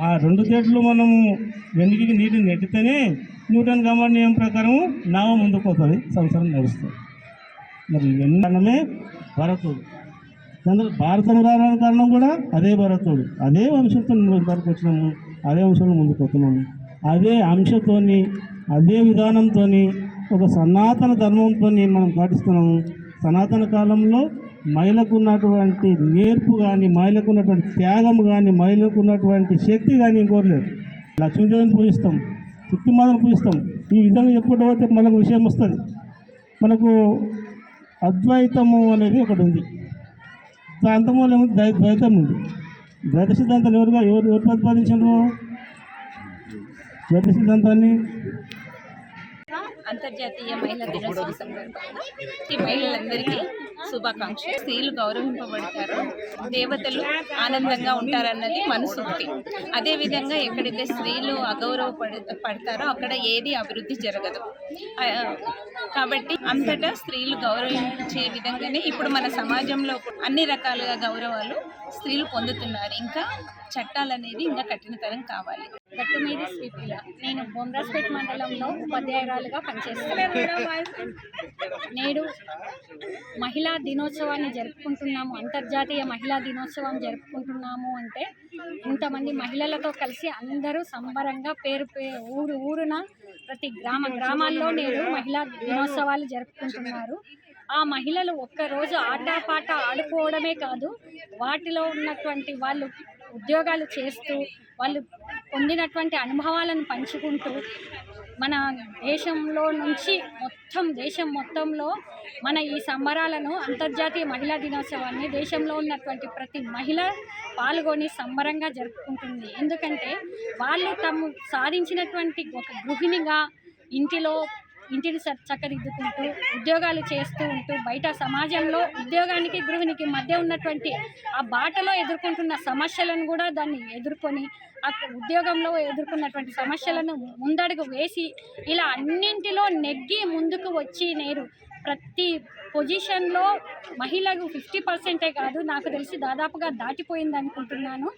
ఆ రెండు తేట్లు మనము వెనుకకి నీటిని నెట్టితేనే న్యూటన్ కమాండ్ నియమం ప్రకారం నావ ముందుకు పోతుంది సంవత్సరం నడుస్తుంది. మరి ఎన్నమే భరతుడు. అందులో భారతం రావడానికి కారణం కూడా అదే భరతుడు. అదే వంశంతో ముందుకు వరకు వచ్చినాము అదే వంశంలో ముందుకు పోతున్నాము. అదే అంశతోని అదే విధానంతో ఒక సనాతన ధర్మంతో మనం పాటిస్తున్నాము. సనాతన కాలంలో మహిళకు ఉన్నటువంటి నేర్పు కానీ మహిళకు ఉన్నటువంటి త్యాగం కానీ మహిళకు ఉన్నటువంటి శక్తి కానీ ఇంకోరలేదు లక్ష్మీదేవిని పూజిస్తాం శక్తిమాతను పూజిస్తాం. ఈ విధంగా చెప్పుకుంటూ పోతే మనకు విషయం వస్తుంది. మనకు అద్వైతము అనేది ఒకటి ఉంది. ప్రాంతంలో ఏమో ద్వైతం ఉంది. ద్వైత సిద్ధాంతాన్ని ఎవరుగా ఎవరు ఎవరు ప్రతిపాదించారు ద్వైత సిద్ధాంతాన్ని అంతర్జాతీయ మహిళా దినోత్సవం సందర్భంగా ఈ మహిళలందరికీ శుభాకాంక్షలు. స్త్రీలు గౌరవింపబడతారు. దేవతలు ఆనందంగా ఉంటారన్నది మనసూక్తి అదేవిధంగా ఎక్కడైతే స్త్రీలు అగౌరవ పడతారో అక్కడ ఏది అభివృద్ధి జరగదు. కాబట్టి అంతటా స్త్రీలు గౌరవించే విధంగానే ఇప్పుడు మన సమాజంలో అన్ని రకాలుగా గౌరవాలు స్త్రీలు పొందుతున్నారు. ఇంకా చట్టాలు అనేది ఇంకా కఠినతరం కావాలి. గట్టుమీది శ్రీప్రియ నేను బొమ్రాజ్పేట్ మండలంలో ఉపాధ్యాయురాలుగా పనిచేస్తున్నాను నేడు మహిళా దినోత్సవాన్ని జరుపుకుంటున్నాము. అంతర్జాతీయ మహిళా దినోత్సవం జరుపుకుంటున్నాము అంటే ఇంతమంది మహిళలతో కలిసి అందరూ సంబరంగా పేరు ఊరు ఊరున ప్రతి గ్రామ గ్రామాల్లో నేడు మహిళా దినోత్సవాలు జరుపుకుంటున్నారు. ఆ మహిళలు ఒక్కరోజు ఆటపాట ఆడుకోవడమే కాదు వాటిలో ఉన్నటువంటి వాళ్ళు ఉద్యోగాలు చేస్తూ వాళ్ళు పొందినటువంటి అనుభవాలను పంచుకుంటూ మన దేశంలో నుంచి మొత్తం దేశం మొత్తంలో మన ఈ సంబరాలను అంతర్జాతీయ మహిళా దినోత్సవాన్ని దేశంలో ఉన్నటువంటి ప్రతి మహిళ పాల్గొని సంబరంగా జరుపుకుంటుంది. ఎందుకంటే వాళ్ళు తాము సాధించినటువంటి ఒక గృహిణిగా ఇంటిలో ఇంటిని చ- చక్కదిద్దుకుంటూ ఉద్యోగాలు చేస్తూ ఉంటూ బయట సమాజంలో ఉద్యోగానికి గృహిణికి మధ్య ఉన్నటువంటి ఆ బాటలో ఎదుర్కొంటున్న సమస్యలను కూడా దాన్ని ఎదుర్కొని ఆ ఉద్యోగంలో ఎదుర్కొన్నటువంటి సమస్యలను ముందడుగు వేసి ఇలా అన్నింటిలో నెగ్గి ముందుకు వచ్చి నేరు. ప్రతి పొజిషన్లో మహిళకు ఫిఫ్టీ పర్సెంటే కాదు నాకు తెలిసి దాదాపుగా దాటిపోయింది అనుకుంటున్నాను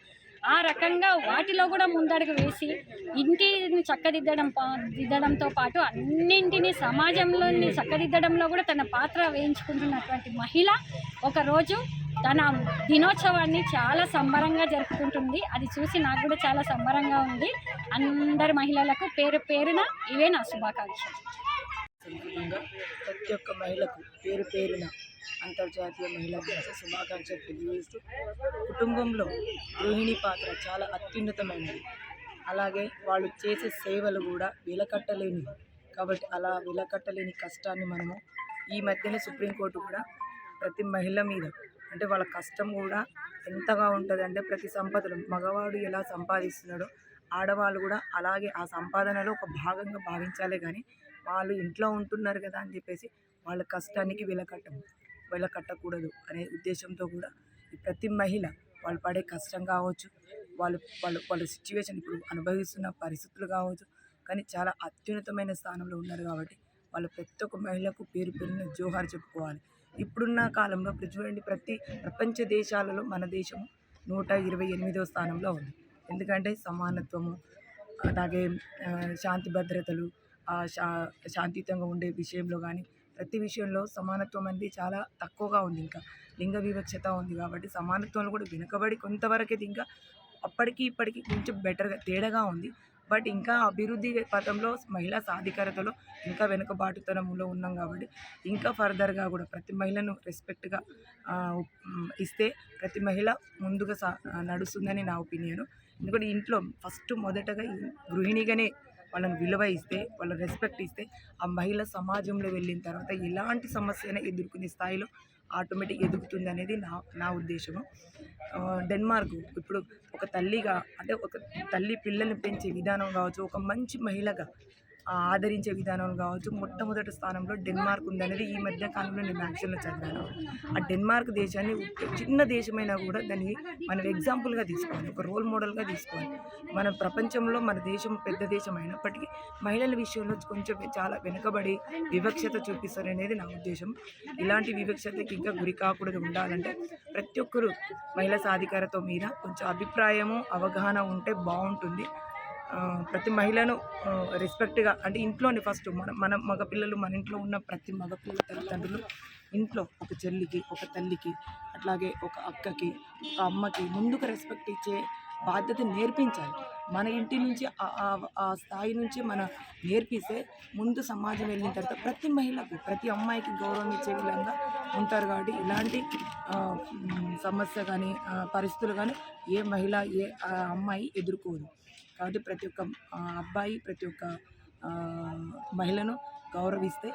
ఆ రకంగా వాటిలో కూడా ముందడుగు వేసి ఇంటిని చక్కదిద్దడం పా- దిద్దడంతో పాటు అన్నింటినీ సమాజంలోని చక్కదిద్దడంలో కూడా తన పాత్ర వేయించుకుంటున్నటువంటి మహిళ ఒకరోజు తన దినోత్సవాన్ని చాలా సంబరంగా జరుపుకుంటుంది. అది చూసి నాకు కూడా చాలా సంబరంగా ఉంది. అందరి మహిళలకు పేరు పేరున ఇవే నా శుభాకాంక్షలు. ప్రతి ఒక్క మహిళకు పేరు పేరున అంతర్జాతీయ మహిళా దినోత్సవ శుభాకాంక్షలు తెలియజేస్తూ కుటుంబంలో గృహిణి పాత్ర చాలా అత్యున్నతమైనది. అలాగే వాళ్ళు చేసే సేవలు కూడా వెలకట్టలేనివి కాబట్టి అలా వెలకట్టలేని కష్టాన్ని మనము ఈ మధ్యనే సుప్రీంకోర్టు కూడా ప్రతి మహిళ మీద అంటే వాళ్ళ కష్టం కూడా ఎంతగా ఉంటుంది అంటే ప్రతి సంపదలు మగవాడు ఎలా సంపాదిస్తున్నాడో ఆడవాళ్ళు కూడా అలాగే ఆ సంపాదనలో ఒక భాగంగా భావించాలే కానీ వాళ్ళు ఇంట్లో ఉంటున్నారు కదా అని చెప్పేసి వాళ్ళ కష్టానికి వెలకట్టము. వెలకట్టకూడదు అనే ఉద్దేశంతో కూడా ప్రతి మహిళ వాళ్ళు పడే కష్టం కావచ్చు వాళ్ళు వాళ్ళు వాళ్ళ సిచ్యువేషన్ ఇప్పుడు అనుభవిస్తున్న పరిస్థితులు కావచ్చు కానీ చాలా అత్యున్నతమైన స్థానంలో ఉన్నారు కాబట్టి వాళ్ళు ప్రతి ఒక్క మహిళకు పేరు పేరున జోహార్ చెప్పుకోవాలి. ఇప్పుడున్న కాలంలో ఇప్పుడు చూడండి ప్రతి ప్రపంచ దేశాలలో మన దేశం నూట ఇరవై ఎనిమిదవ స్థానంలో ఉంది. ఎందుకంటే సమానత్వము అలాగే శాంతి భద్రతలు ఆ, శా శాంతియుతంగా ఉండే విషయంలో కానీ ప్రతి విషయంలో సమానత్వం అనేది చాలా తక్కువగా ఉంది. ఇంకా లింగ వివక్షత ఉంది కాబట్టి సమానత్వంలో కూడా వెనుకబడి కొంతవరకు ఇంకా అప్పటికి ఇప్పటికి కొంచెం బెటర్గా తేడాగా ఉంది. బట్ ఇంకా అభివృద్ధి పథంలో మహిళా సాధికారతలో ఇంకా వెనుకబాటుతనంలో ఉన్నాం కాబట్టి ఇంకా ఫర్దర్గా కూడా ప్రతి మహిళను రెస్పెక్ట్గా ఇస్తే ప్రతి మహిళ ముందుగా సా నడుస్తుందని నా ఒపీనియన్ ఎందుకంటే ఇంట్లో ఫస్ట్ మొదటగా గృహిణిగానే వాళ్ళని విలువ ఇస్తే వాళ్ళ రెస్పెక్ట్ ఇస్తే ఆ మహిళ సమాజంలో వెళ్ళిన తర్వాత ఎలాంటి సమస్యను ఎదుర్కొనే స్థాయిలో ఆటోమేటిక్ ఎదుగుతుంది అనేది నా నా ఉద్దేశము. డెన్మార్క్ ఇప్పుడు ఒక తల్లిగా అంటే ఒక తల్లి పిల్లల్ని పెంచే విధానం కావచ్చు ఒక మంచి మహిళగా ఆదరించే విధానం కావచ్చు మొట్టమొదటి స్థానంలో డెన్మార్క్ ఉందనేది ఈ మధ్య కాలంలో నేను యాక్షన్లో చదివాను. ఆ డెన్మార్క్ దేశాన్ని చిన్న దేశమైనా కూడా దాన్ని మనం ఎగ్జాంపుల్గా తీసుకోవాలి ఒక రోల్ మోడల్గా తీసుకోవాలి. మన ప్రపంచంలో మన దేశం పెద్ద దేశం అయినప్పటికీ మహిళల విషయంలో కొంచెం చాలా వెనుకబడి వివక్షత చూపిస్తారు అనేది నా ఉద్దేశం. ఇలాంటి వివక్షతకి ఇంకా గురి కాకూడదు ఉండాలంటే ప్రతి ఒక్కరూ మహిళా సాధికారత మీద కొంచెం అభిప్రాయము అవగాహన ఉంటే బాగుంటుంది. ప్రతి మహిళను రెస్పెక్ట్గా అంటే ఇంట్లోనే ఫస్ట్ మన మన మగ పిల్లలు మన ఇంట్లో ఉన్న ప్రతి మగ పిల్లల తల్లిదండ్రులు ఇంట్లో ఒక చెల్లికి ఒక తల్లికి అట్లాగే ఒక అక్కకి ఒక అమ్మకి ముందుకు రెస్పెక్ట్ ఇచ్చే బాధ్యత నేర్పించాలి. మన ఇంటి నుంచి ఆ- స్థాయి నుంచి మన నేర్పిస్తే ముందు సమాజం వెళ్ళిన తర్వాత ప్రతి మహిళకు ప్రతి అమ్మాయికి గౌరవం ఇచ్చే విధంగా ఉంటారు కాబట్టి ఇలాంటి సమస్య కానీ పరిస్థితులు కానీ ఏ మహిళ ఏ ఆ, అమ్మాయి ఎదుర్కోదు. కాబట్టి ప్రతి ఒక్క అబ్బాయి ప్రతి ఒక్క మహిళను గౌరవిస్తే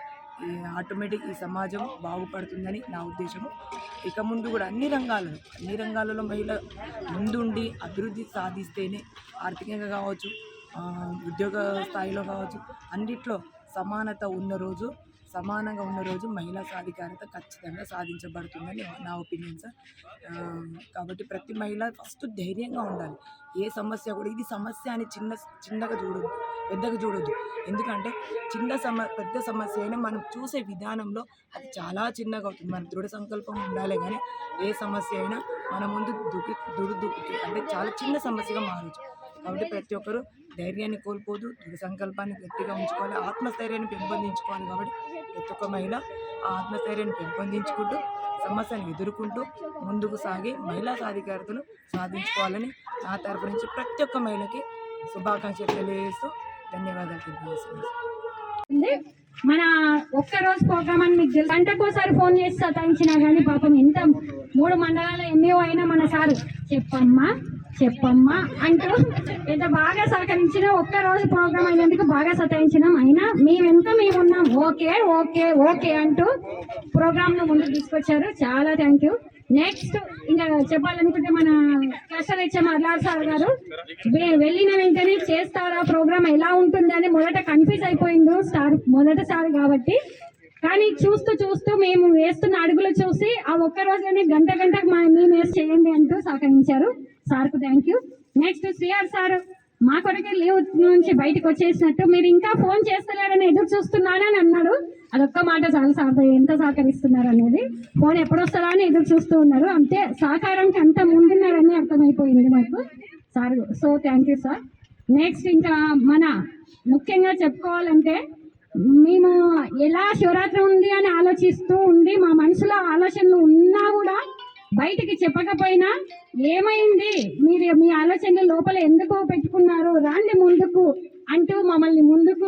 ఈ ఆటోమేటిక్ ఈ సమాజం బాగుపడుతుందని నా ఉద్దేశము. ఇక ముందు కూడా అన్ని రంగాలలో అన్ని రంగాలలో మహిళ ముందుండి అభివృద్ధి సాధిస్తేనే ఆర్థికంగా కావచ్చు ఉద్యోగ స్థాయిలో కావచ్చు అన్నిట్లో సమానత ఉన్న రోజు సమానంగా ఉన్న రోజు మహిళా సాధికారత ఖచ్చితంగా సాధించబడుతుందని నా ఒపీనియన్ సార్. కాబట్టి ప్రతి మహిళ ఫస్ట్ ధైర్యంగా ఉండాలి. ఏ సమస్య కూడా ఇది సమస్య అని చిన్న చిన్నగా చూడొద్దు పెద్దగా చూడొద్దు. ఎందుకంటే చిన్న సమ పెద్ద సమస్య అయినా మనం చూసే విధానంలో అది చాలా చిన్నగా అవుతుంది. మన దృఢ సంకల్పం ఉండాలి కానీ ఏ సమస్య అయినా మన ముందు దుకి దుడు దుక్కి అంటే చాలా చిన్న సమస్యగా మారచ్చు. కాబట్టి ప్రతి ఒక్కరూ ధైర్యాన్ని కోల్పోదు దృఢ సంకల్పాన్ని గట్టిగా ఉంచుకోవాలి ఆత్మస్థైర్యాన్ని పెంపొందించుకోవాలి కాబట్టి ప్రతి ఒక్క మహిళ ఆ ఆత్మస్థైర్యాన్ని పెంపొందించుకుంటూ సమస్యను ఎదుర్కొంటూ ముందుకు సాగి మహిళా సాధికారతను సాధించుకోవాలని నా తరపు నుంచి ప్రతి ఒక్క మహిళకి శుభాకాంక్షలు తెలియజేస్తూ ధన్యవాదాలు తెలియజేస్తున్నాను. మన ఒక్క రోజు ప్రోగ్రామ్ అని మీకు తెలుసు. గంటకోసారి ఫోన్ చేసి సతాయించినా కానీ పాపం ఎంత మూడు మండలాల ఎంఈఓ అయినా మన సారు. చెప్పమ్మా. చెప్పమ్మా. అంటూ ఎంత బాగా సహకరించిన ఒక్క రోజు ప్రోగ్రామ్ అయినందుకు బాగా సతాయించినాం అయినా మేమెంత మేమున్నాం. మేము ఉన్నాం ఓకే ఓకే ఓకే అంటూ ప్రోగ్రామ్ ముందుకు తీసుకొచ్చారు. చాలా థ్యాంక్ యూ నెక్స్ట్ ఇంకా చెప్పాలనుకుంటే మన క్లస్టర్ హెచ్ఎం అల్లార్ సార్ గారు వెళ్ళిన వెంటనే చేస్తారా ప్రోగ్రామ్? ఎలా ఉంటుందని మొదట కన్ఫ్యూజ్ అయిపోయిండు సార్ మొదటిసారి కాబట్టి. కానీ చూస్తూ చూస్తూ మేము వేస్తున్న అడుగులు చూసి ఆ ఒక్క రోజులోనే గంట గంటకు మా మేము వేసి చేయండి అంటూ సహకరించారు. సార్కు థ్యాంక్ యూ నెక్స్ట్ శ్రీఆర్ సార్ మా కొరకే లీవ్ నుంచి బయటకు వచ్చేసినట్టు మీరు ఇంకా ఫోన్ చేస్తలేరని ఎదురు చూస్తున్నానని అన్నాడు. అదొక్క మాట చాలు సార్ ఎంత సహకరిస్తున్నారు అనేది. ఫోన్ ఎప్పుడు అని ఎదురు చూస్తూ ఉన్నారు. అంతే సహకారానికి అంత ముందున్నారని అర్థమైపోయింది మాకు. Sir so thank you sir next ఇంకా మన ముఖ్యంగా చెప్పుకోవాలంటే మేము ఎలా శివరాత్రి ఉంది అని ఆలోచిస్తూ ఉండి మా మనసులో ఆలోచనలు ఉన్నా బయటికి చెప్పకపోయినా ఏమైంది? మీరు మీ ఆలోచనలు లోపల ఎందుకు పెట్టుకున్నారు? రాండి ముందుకు అంటూ మమ్మల్ని ముందుకు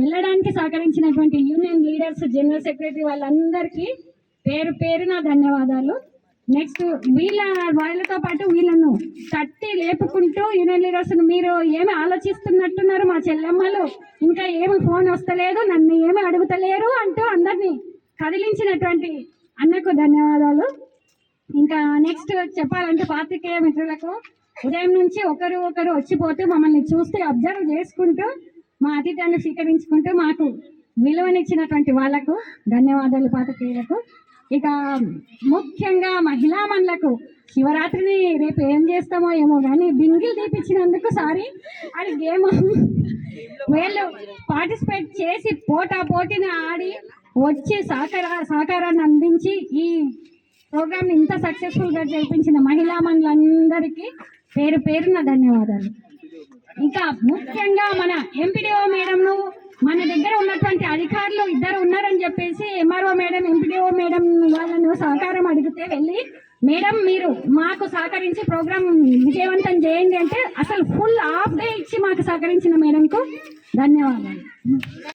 వెళ్ళడానికి సహకరించినటువంటి యూనియన్ లీడర్స్ జనరల్ సెక్రటరీ వాళ్ళందరికీ పేరు పేరున ధన్యవాదాలు. నెక్స్ట్ వీళ్ళ వాళ్ళతో పాటు వీళ్ళను తట్టి లేపుకుంటూ యూనియన్ లీడర్స్ మీరు ఏమి ఆలోచిస్తున్నట్టున్నారు మా చెల్లెమ్మలు? ఇంకా ఏమి ఫోన్ వస్తలేదు నన్ను ఏమి అడుగుతలేరు అంటూ అందరినీ కదిలించినటువంటి అన్నకు ధన్యవాదాలు. ఇంకా నెక్స్ట్ చెప్పాలంటే పాత్రికేయ మిత్రులకు ఉదయం నుంచి ఒకరు ఒకరు వచ్చిపోతూ మమ్మల్ని చూస్తూ అబ్జర్వ్ చేసుకుంటూ మా అతిథాన్ని స్వీకరించుకుంటూ మాకు విలువనిచ్చినటువంటి వాళ్ళకు ధన్యవాదాలు పాత్రికేయులకు. ఇక ముఖ్యంగా మహిళా మనులకు శివరాత్రిని రేపు ఏం చేస్తామో ఏమో కానీ బింగిల్ తీపిచ్చినందుకు సారీ అది గేమ్ వీళ్ళు పార్టిసిపేట్ చేసి పోటా పోటీని ఆడి వచ్చి సహకార సహకారాన్ని అందించి ఈ ప్రోగ్రామ్ ఇంత సక్సెస్ఫుల్గా జరిపించిన మహిళా మనులందరికీ పేరు పేరున ధన్యవాదాలు. ఇంకా ముఖ్యంగా మన ఎంపీడీఓ మేడంను మన దగ్గర ఉన్నటువంటి అధికారులు ఇద్దరు ఉన్నారని చెప్పేసి ఎంఆర్ఓ మేడం ఎంపీడీఓ మేడం వాళ్ళను సహకారం అడిగితే వెళ్ళి మేడం మీరు మాకు సహకరించి ప్రోగ్రామ్ విజయవంతం చేయండి అంటే అసలు ఫుల్ హాఫ్ డే ఇచ్చి మాకు సహకరించిన మేడంకు ధన్యవాదాలు.